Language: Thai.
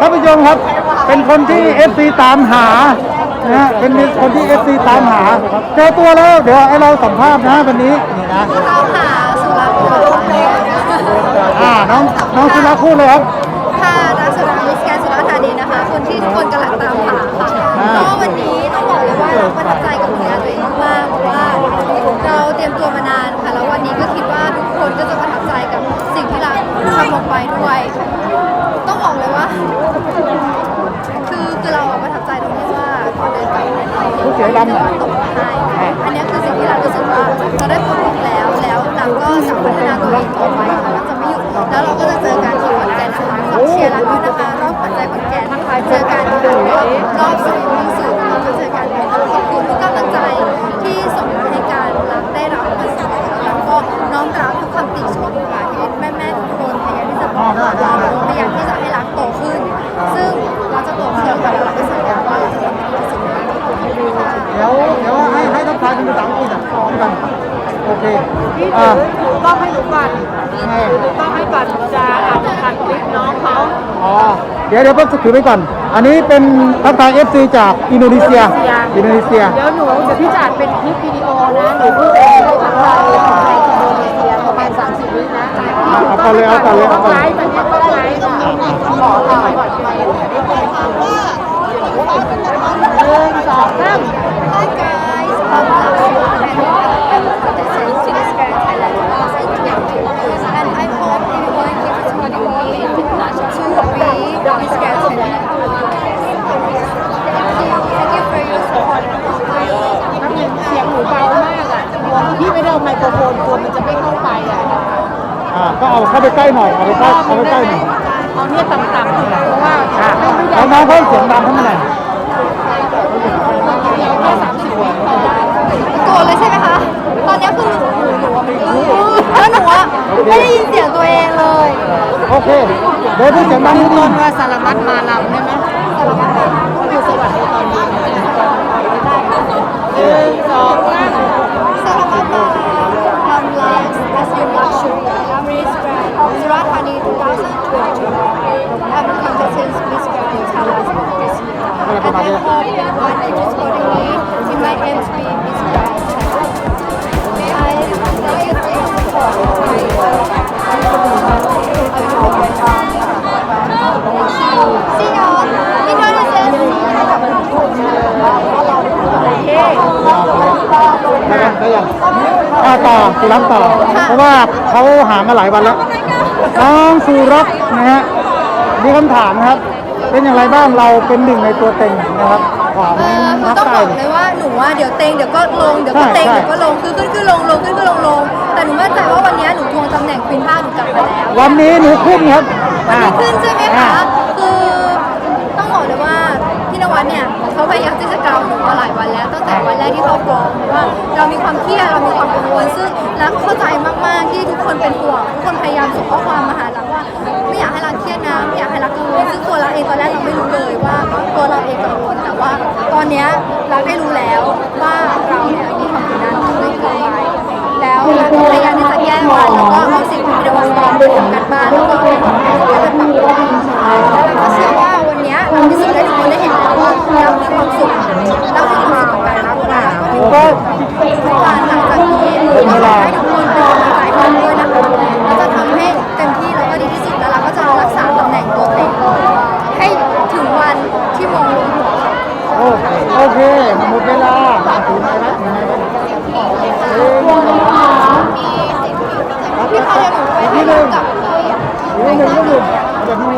ท่านผู้ชมครับ เป็นคนที่ FC ตามหานะฮะเป็นคนที่ FC ตามหาเจอตัวแล้ว เดี๋ยวให้เราสัมภาษณ์นะวันนี้นี่นะตามหาสุรักษ์ค่ะอ่าน้องน้องสุนัขพูดเลยครับ ค่ะนักสุรักษ์มิสแกนสุราษฎร์ธานีนะคะ คนที่ทุกคนกำลัง เสียดำอันนี้คือสิ่งที่เรารู้สึกว่าเราได้ผลลัพธ์แล้วแล้วเราก็จะพัฒนาตัวเองต่อไป อังกฤษอะด้วยกันโอเคอ่าต้องให้หนูก่อนให้ต้องให้ก่อนจะอ่านผ่านคลิปน้องเขาอ๋อ เดี๋ยวเดี๋ยวเพิ่งถือไปก่อน อันนี้เป็นทักทาย FC จากอินโดนีเซีย อินโดนีเซีย เดี๋ยวหนูเดี๋ยวพี่จะอัดเป็นคลิปวิดีโอนะหนูเพิ่งไปได้ทักทายของไทยอินโดนีเซียประมาณ30วินะเอาก่อนเลยเอาก่อนเลยเอาก่อน ไลฟ์มัน เอาเข้าไปใกล้หน่อยเอาไปใกล้เอาไปใกล้หน่อยเอาเนี่ยต่ำๆเพราะว่าอ่าไม่ไม่ได้แล้วน้องเพิ่มเสียงดังขึ้นมาหน่อยเดียวแค่สามสิบวิพอโกรธเลยใช่ไหมคะ ตอนนี้คือแล้วหนูอะไม่ได้ยินเสียงตัวเองเลย โอเค เดี๋ยวพูดเสียงดังนิดนึต้งนว่าสารวัตรมาลำได้ไหมสารวัตรก็คือสวัสดีตอนนี้หนึ่งสอง สุรักษ์ต่อ เพราะว่าเขาหามาหลายวันแล้วน้องสุรักษ์นะฮะมีคำถามนะครับ เป็นอย่างไรบ้างเราเป็นหนึ่งในตัวเต็งนะครับของเออคือนักต้องบไต่อกเลยว่าหนูว่าเดี๋ยวเต็งเดี๋ยวก็ลงเดี๋ยวก็ใช่เต็งใช่เดี๋ยวก็ลงคือขึ้นขึ้นลงลงขึ้นขึ้นลงลงแต่หนูมั่นใจว่าวันนี้หนูทวงตำแหน่งควีนภาคหนูกลับมาแล้ววันนี้หนูขึ้นครับวันนี้ขึ้นใช่ไหมอ่าคะคือต้องบอกเลยว่าพี่นวัดเนี่ยเขา พยายามที่จะกล่าวมาหลายวันแล้ว ตั้งแต่วันแรกที่เขาฟ้องว่า เรามีความเครียดเรามีความกังวลซึ่งรักเข้าใจมากๆที่ทุกคนเป็นห่วงทุกคนพยายามส่งข้อความมาหารักว่า ไม่อยากให้รักเครียดนะไม่อยากให้รักกังวลซึ่งตัวเราเองตอนแรกเราไม่รู้เลยว่าตัวเราเองกังวลแต่ว่า ตอนนี้ยเราได้รู้แล้วว่าเราเนี่ยมีความกดดันไม่เกินไปแล้วราก็พยายามที่จะแก้มันแล้วก็เอาสิ่งที่พี่นวัดสอนไปทำกันบ้านแล้วก็เอาไปปรับปรุงแล้วเราก็เชื่อว่าวันเนี้ยเราพิสูจน์ให้ทุกคนได้เห็นแล้วว่าเรามีความสุขเรามีความสุขกับการรับงานก็ถือว่าทุกวันหลังจากนี้ก็ขอให้ทุกคนเป็นกำลังใจให้ด้วยนะคะเราจะทำให้เต็มที่แล้วก็ดีที่สุดแล้วเราก็จะรักษาตำแหน่งตัวเต็งให้ถึงวันที่มงลง โอเคโอเคหมดเวลาถือไม้แล้วถือไม้แล้ว พี่เขาเรียก หนึ่งก็หนึ่ง